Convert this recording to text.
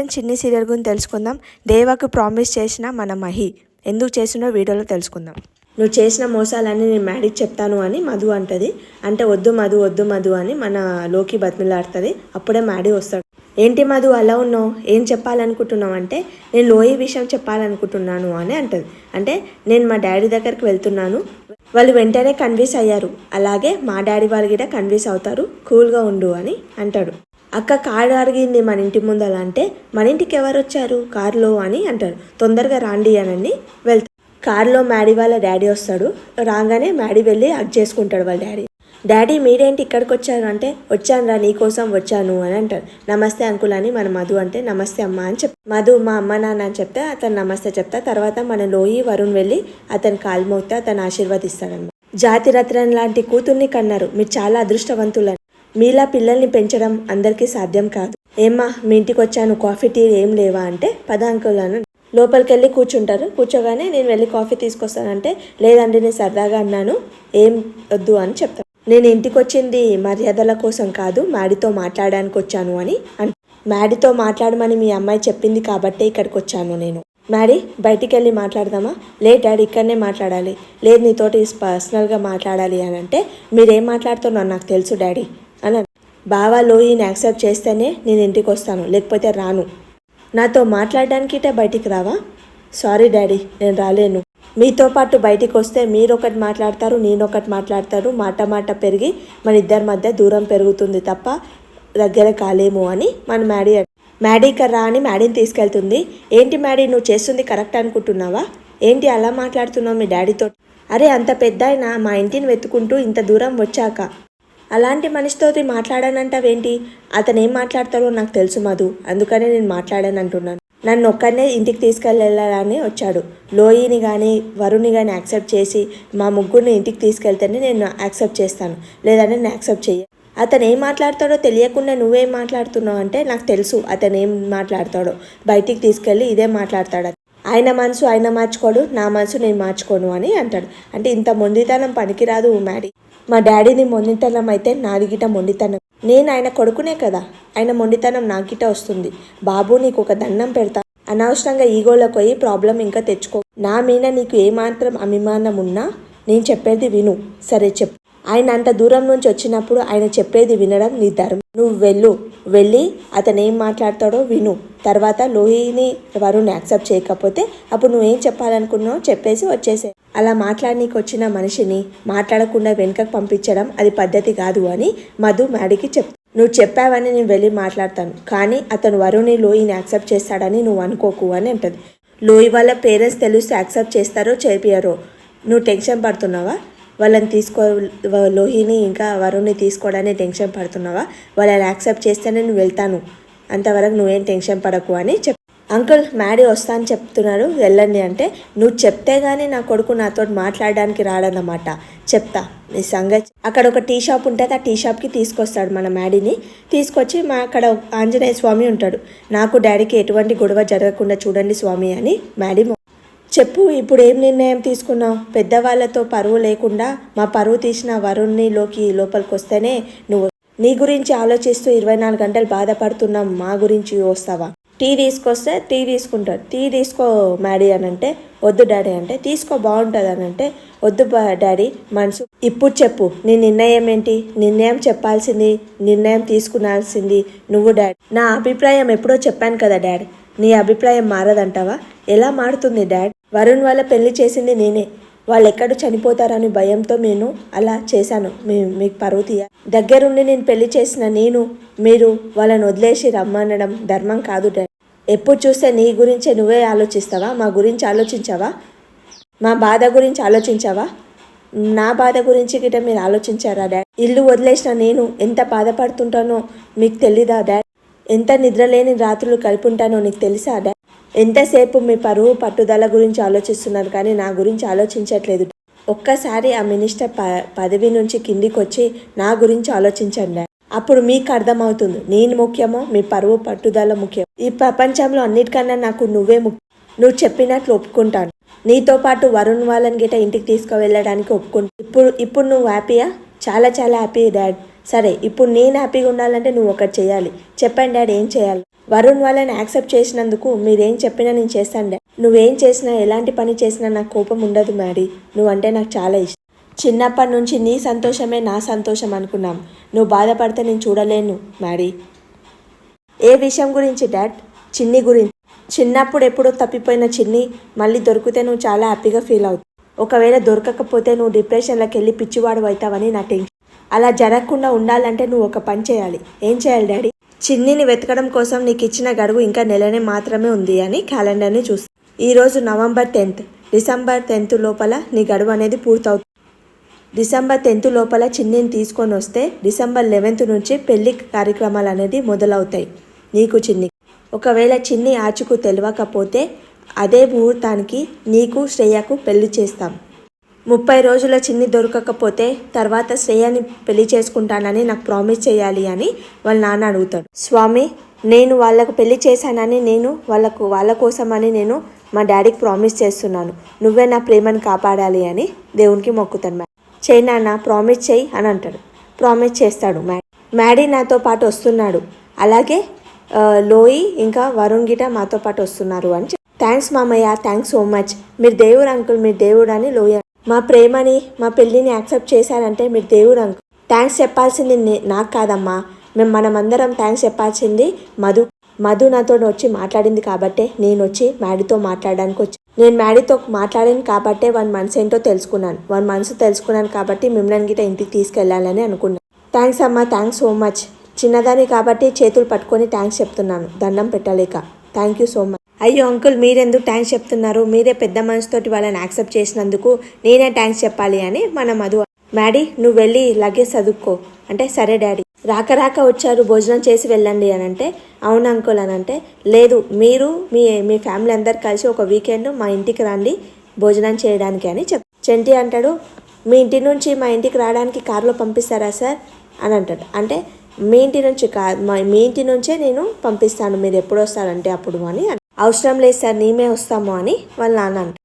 Friends చిన్ని serial గురించి తెలుసుకుందాం. దేవకు ప్రామిస్ చేసిన మన మహి. ఎందుకు చేసినో వీడియోలో తెలుసుకుందాం. నువ్వు చేసిన మోసాలన్నీ నేను మ్యాడీకి చెప్తాను అని మధు అంటది. అంటే వద్దు మధు వద్దు మధు అని మన లోకి బతిమిలాడుతుంది. అప్పుడే మ్యాడీ వస్తాడు. ఏంటి మధు అలా ఉన్నావు? ఏం చెప్పాలనుకుంటున్నావు అంటే నేను లోయి విషయం చెప్పాలనుకుంటున్నాను అని అంటది. అంటే నేను మా డాడీ దగ్గరికి వెళ్తున్నాను. వాళ్ళు వెంటనే కన్విన్స్ అయ్యారు. అలాగే మా డాడీ వాళ్ళు కూడా కన్విన్స్ అవుతారు. కూల్గా ఉండు అని అంటాడు. అక్క కారు అడిగింది మన ఇంటి ముందల అంటే మన ఇంటికి ఎవరు వచ్చారు? కారులో అని అంటారు. తొందరగా రాండి అని వెళ్తా. కారులో మ్యాడీ వాళ్ళ డాడీ వస్తాడు. రాగానే మ్యాడీ వెళ్ళి హగ్ చేసుకుంటాడు వాళ్ళ డాడీ. డాడీ మీరేంటి ఇక్కడికి వచ్చారు అంటే వచ్చాను రా నీకోసం వచ్చాను అని అంటారు నమస్తే అంకుల్ అని మన మధు అంటే నమస్తే అమ్మ అని చెప్. మధు మా అమ్మ నాన్న అని చెప్తే అతను నమస్తే చెప్తా. తర్వాత మన లోయి వరుణ్ వెళ్ళి అతను కాలు మోగితే అతను ఆశీర్వదిస్తాడన్నమాట జాతిరత్నం లాంటి కూతుర్ని కన్నారు. మీరు చాలా అదృష్టవంతులని. మీలా పిల్లల్ని పెంచడం అందరికీ సాధ్యం కాదు. ఏమ్మా మీ ఇంటికి వచ్చాను కాఫీ టీ ఏం లేవా అంటే పద అంకుల్ అని. లోపలికి వెళ్ళి కూర్చుంటారు. కూర్చోగానే నేను వెళ్ళి కాఫీ తీసుకొస్తానంటే లేదండి నేను సరదాగా అన్నాను. ఏం వద్దు అని చెప్తాను నేను ఇంటికి వచ్చింది మర్యాదల కోసం కాదు మ్యాడీతో మాట్లాడడానికి వచ్చాను అని అన్ మ్యాడీతో మాట్లాడమని మీ అమ్మాయి చెప్పింది కాబట్టి ఇక్కడికి వచ్చాను నేను. మ్యాడీ బయటికి వెళ్ళి మాట్లాడదామా? లే డాడీ ఇక్కడనే మాట్లాడాలి. లేదు నీతోటి పర్సనల్గా మాట్లాడాలి అని అంటే మీరేం మాట్లాడుతున్నారో నాకు తెలుసు డాడీ. అలా బావా లోయిని యాక్సెప్ట్ చేస్తేనే నేను ఇంటికి వస్తాను లేకపోతే రాను. నాతో మాట్లాడడానికిటే బయటికి రావా? సారీ డాడీ నేను రాలేను. మీతో పాటు బయటికి వస్తే మీరు ఒకటి మాట్లాడతారు నేను ఒకటి మాట్లాడతారు. మాట మాట పెరిగి మన ఇద్దరి మధ్య దూరం పెరుగుతుంది తప్ప దగ్గర కాలేము అని మన మ్యాడీ అన్- మ్యాడీ రా అని మ్యాడీని తీసుకెళ్తుంది. ఏంటి మ్యాడీ నువ్వు చేస్తుంది కరెక్ట్ అనుకుంటున్నావా? ఏంటి అలా మాట్లాడుతున్నావు మీ డాడీతో? అరే అంత పెద్ద అయినా మా ఇంటిని వెతుకుంటూ ఇంత దూరం వచ్చాక అలాంటి మనిషితోటి మాట్లాడానంటావేంటి? అతను ఏం మాట్లాడతాడో నాకు తెలుసు మధు. అందుకనే నేను మాట్లాడాను అంటున్నాను నన్ను ఒక్కడనే ఇంటికి తీసుకెళ్ళాలని వచ్చాడు. లోయిని కానీ వరుణ్ని కానీ యాక్సెప్ట్ చేసి మా ముగ్గురిని ఇంటికి తీసుకెళ్తేనే నేను యాక్సెప్ట్ చేస్తాను. లేదంటే నేను యాక్సెప్ట్ చెయ్యి అతను ఏం మాట్లాడతాడో తెలియకుండా నువ్వేం మాట్లాడుతున్నావు అంటే నాకు తెలుసు అతను ఏం మాట్లాడతాడో. బయటికి తీసుకెళ్ళి ఇదే మాట్లాడతాడు ఆయన మనసు ఆయన మార్చుకోడు నా మనసు నేను మార్చుకోను అని అంటాడు. అంటే ఇంత మొండితనం పనికిరాదు మ్యాడీ. మా డాడీని మొండితనం అయితే నాది గిట మొండితనం. నేను ఆయన కొడుకునే కదా ఆయన మొండితనం నాకిట వస్తుంది. బాబు నీకు ఒక దండం పెడతా. అనవసరంగా ఈగోలోకి పోయి ప్రాబ్లం ఇంకా తెచ్చుకో. నా మీద నీకు ఏమాత్రం అభిమానం ఉన్నా నేను చెప్పేది విను. సరే చెప్పు. ఆయన అంత దూరం నుంచి వచ్చినప్పుడు ఆయన చెప్పేది వినడం నీ ధర్మం. నువ్వు వెళ్ళు. వెళ్ళి అతను ఏం మాట్లాడతాడో విను. తర్వాత లోహిని వరుణ్ యాక్సెప్ట్ చేయకపోతే అప్పుడు నువ్వేం చెప్పాలనుకున్నావు చెప్పేసి వచ్చేసే. అలా మాట్లాడనీకి వచ్చిన మనిషిని మాట్లాడకుండా వెనుకకు పంపించడం అది పద్ధతి కాదు అని మధు మ్యాడీకి చెప్ నువ్వు చెప్పావని నేను వెళ్ళి మాట్లాడతాను కానీ అతను వరుణి లోయిని యాక్సెప్ట్ చేస్తాడని నువ్వు అనుకోకు అని అంటది. లోయి వాళ్ళ పేరెంట్స్ తెలిస్తే యాక్సెప్ట్ చేస్తారో చేపియారో నువ్వు టెన్షన్ పడుతున్నావా? వాళ్ళని తీసుకో లోహిని ఇంకా వరుణ్ని తీసుకోవడానికి టెన్షన్ పడుతున్నావా? వాళ్ళని యాక్సెప్ట్ చేస్తేనే నువ్వు వెళ్తాను అంతవరకు నువ్వేం టెన్షన్ పడకు అని చెప్ అంకుల్ మ్యాడీ వస్తా అని చెప్తున్నాడు వెళ్ళండి అంటే నువ్వు చెప్తే గానీ నా కొడుకు నాతో మాట్లాడడానికి రాడన్నమాట. చెప్తా నీ సంగతి అక్కడ ఒక టీ షాప్ ఉంటుంది ఆ టీ షాప్కి తీసుకొస్తాడు మన మ్యాడీని. తీసుకొచ్చి మా అక్కడ ఆంజనేయ స్వామి ఉంటాడు. నాకు డాడీకి ఎటువంటి గొడవ జరగకుండా చూడండి స్వామి అని మ్యాడీ చెప్పు ఇప్పుడు ఏం నిర్ణయం తీసుకున్నావు? పెద్దవాళ్ళతో పరువు లేకుండా మా పరువు తీసిన వరుణ్ణిలోకి లోపలికి వస్తేనే నువ్వు నీ గురించి ఆలోచిస్తూ ఇరవై నాలుగు గంటలు బాధపడుతున్నాం మా గురించి వస్తావా? టీ తీసుకొస్తే టీ తీసుకుంటాడు టీ తీసుకో మ్యాడీ అని అంటే వద్దు డాడీ అంటే తీసుకో బాగుంటుంది అని అంటే వద్దు డాడీ మనసు. ఇప్పుడు చెప్పు నీ నిర్ణయం ఏంటి? నిర్ణయం చెప్పాల్సింది నిర్ణయం తీసుకునాల్సింది నువ్వు డాడీ. నా అభిప్రాయం ఎప్పుడో చెప్పాను కదా డాడీ నీ అభిప్రాయం మారదంటావా? ఎలా మారుతుంది డాడ్? వరుణ్ వల్ల పెళ్ళి చేసింది నేనే వాళ్ళు ఎక్కడ చనిపోతారని భయంతో నేను అలా చేశాను. మీ మీకు పరువు తీయ. దగ్గరుండి నేను పెళ్ళి చేసిన నేను మీరు వాళ్ళని వదిలేసి రమ్మనడం ధర్మం కాదు ఎప్పుడు చూస్తే నీ గురించే నువ్వే ఆలోచిస్తావా? మా గురించి ఆలోచించావా? మా బాధ గురించి ఆలోచించావా? నా బాధ గురించి గిట మీరు ఆలోచించారా డాడ్ ఇల్లు వదిలేసిన నేను ఎంత బాధపడుతుంటానో మీకు తెలీదా డాడ్ ఎంత నిద్రలేని రాత్రులు కలుపుంటానో నీకు తెలుసా డాడ్ ఎంతసేపు మీ పరువు పట్టుదల గురించి ఆలోచిస్తున్నారు కానీ నా గురించి ఆలోచించట్లేదు. ఒక్కసారి ఆ మినిస్టర్ ప పదవి నుంచి కిందికి వచ్చి నా గురించి ఆలోచించండి. డాడ్. అప్పుడు మీకు అర్థమవుతుంది. నేను ముఖ్యమో మీ పరువు పట్టుదల ముఖ్యం. ఈ ప్రపంచంలో అన్నిటికన్నా నాకు నువ్వే ముఖ్యం. నువ్వు చెప్పినట్లు ఒప్పుకుంటాను. నీతో పాటు వరుణ్ వాళ్ళని గిట ఇంటికి తీసుకువెళ్ళడానికి ఒప్పుకుంటా. ఇప్పుడు ఇప్పుడు నువ్వు హ్యాపీయా? చాలా చాలా హ్యాపీ డాడ్. సరే ఇప్పుడు నేను హ్యాపీగా ఉండాలంటే నువ్వు ఒకటి చేయాలి. చెప్పండి డాడ్ ఏం చేయాలి? వరుణ్ వాళ్ళని యాక్సెప్ట్ చేసినందుకు మీరేం చెప్పినా నేను చేస్తాను నువ్వేం చేసినా ఎలాంటి పని చేసినా నాకు కోపం ఉండదు మ్యాడీ. నువ్వంటే నాకు చాలా ఇష్టం. చిన్నప్పటి నుంచి నీ సంతోషమే నా సంతోషం అనుకున్నాం. నువ్వు బాధపడితే నేను చూడలేను మ్యాడీ. ఏ విషయం గురించి డాడ్? చిన్ని గురించి. చిన్నప్పుడు ఎప్పుడో తప్పిపోయిన చిన్ని మళ్ళీ దొరికితే నువ్వు చాలా హ్యాపీగా ఫీల్ అవుతావు. ఒకవేళ దొరకకపోతే నువ్వు డిప్రెషన్లోకి వెళ్ళి పిచ్చివాడు అవుతావని నా టెన్షన్. అలా జరగకుండా ఉండాలంటే నువ్వు ఒక పని చేయాలి. ఏం చేయాలి డాడీ? చిన్నిని వెతకడం కోసం నీకు ఇచ్చిన గడువు ఇంకా నెలనే మాత్రమే ఉంది అని క్యాలెండర్ని చూస్తా ఈరోజు నవంబర్ టెన్త్. డిసెంబర్ టెన్త్ లోపల నీ గడువు అనేది పూర్తవుతుంది డిసెంబర్ టెన్త్ లోపల చిన్నిని తీసుకొని వస్తే డిసెంబర్ లెవెన్త్ నుంచి పెళ్ళి కార్యక్రమాలు అనేది మొదలవుతాయి. నీకు చిన్ని. ఒకవేళ చిన్ని ఆచుకు తెలియకపోతే అదే ముహూర్తానికి నీకు శ్రేయకు పెళ్ళి చేస్తాం. ముప్పై రోజుల చిన్ని దొరకకపోతే తర్వాత శ్రేయని పెళ్ళి చేసుకుంటానని నాకు ప్రామిస్ చేయాలి అని వాళ్ళ నాన్న అడుగుతాడు. స్వామి నేను వాళ్ళకు పెళ్ళి చేశానని నేను వాళ్ళకు వాళ్ళ కోసమని నేను మా డాడీకి ప్రామిస్ చేస్తున్నాను. నువ్వే నా ప్రేమను కాపాడాలి అని దేవునికి మొక్కుతాను మ్యాడ్ చేయి నాన్న ప్రామిస్ చేయి అని అంటాడు. ప్రామిస్ చేస్తాడు మ్యాడ్ మ్యాడీ నాతో పాటు వస్తున్నాడు. అలాగే లోయి ఇంకా వరుణ్ గిట మాతో పాటు వస్తున్నారు అని థ్యాంక్స్ మామయ్య థ్యాంక్స్ సో మచ్. మీరు దేవుడు అంకుల్ మీరు దేవుడు అని లోయ మా ప్రేమని మా పెళ్ళిని యాక్సెప్ట్ చేశారంటే మీరు దేవుడు అంకు థ్యాంక్స్ చెప్పాల్సింది నాకు కాదమ్మా. మేము మనమందరం థ్యాంక్స్ చెప్పాల్సింది మధు. మధు నాతో వచ్చి మాట్లాడింది కాబట్టే నేను వచ్చి మ్యాడీతో మాట్లాడడానికి వచ్చి. నేను మ్యాడీతో మాట్లాడాను కాబట్టే వన్ మనసు ఏంటో తెలుసుకున్నాను. వన్ మనసు తెలుసుకున్నాను కాబట్టి మిమ్మల్ని గిట ఇంటికి తీసుకెళ్ళాలని అనుకున్నాను థ్యాంక్స్ అమ్మా థ్యాంక్స్ సో మచ్. చిన్నదాన్ని కాబట్టి చేతులు పట్టుకొని థ్యాంక్స్ చెప్తున్నాను. దండం పెట్టలేక. Thank you so much. అయ్యో అంకుల్ మీరెందుకు థ్యాంక్స్ చెప్తున్నారు? మీరే పెద్ద మనసుతోటి వాళ్ళని యాక్సెప్ట్ చేసినందుకు నేనే థ్యాంక్స్ చెప్పాలి అని మన మధు మ్యాడీ నువ్వు వెళ్ళి లగేజ్ చదువుకో అంటే సరే డాడీ. రాక రాక వచ్చారు భోజనం చేసి వెళ్ళండి అని అంటే అవును అంకుల్ అని అంటే లేదు మీరు మీ మీ ఫ్యామిలీ అందరు కలిసి ఒక వీకెండ్ మా ఇంటికి రండి భోజనం చేయడానికి అని చెప్ చెంటి అంటాడు మీ ఇంటి నుంచి మా ఇంటికి రావడానికి కారులో పంపిస్తారా సార్? అని అంటాడు. అంటే మీ ఇంటి నుంచి కా మా మీ ఇంటి నుంచే నేను పంపిస్తాను మీరు ఎప్పుడు వస్తారంటే అప్పుడు అని అవసరం లేదు సార్ మేమే వస్తాము అని వాళ్ళ నాన్న అంటాడు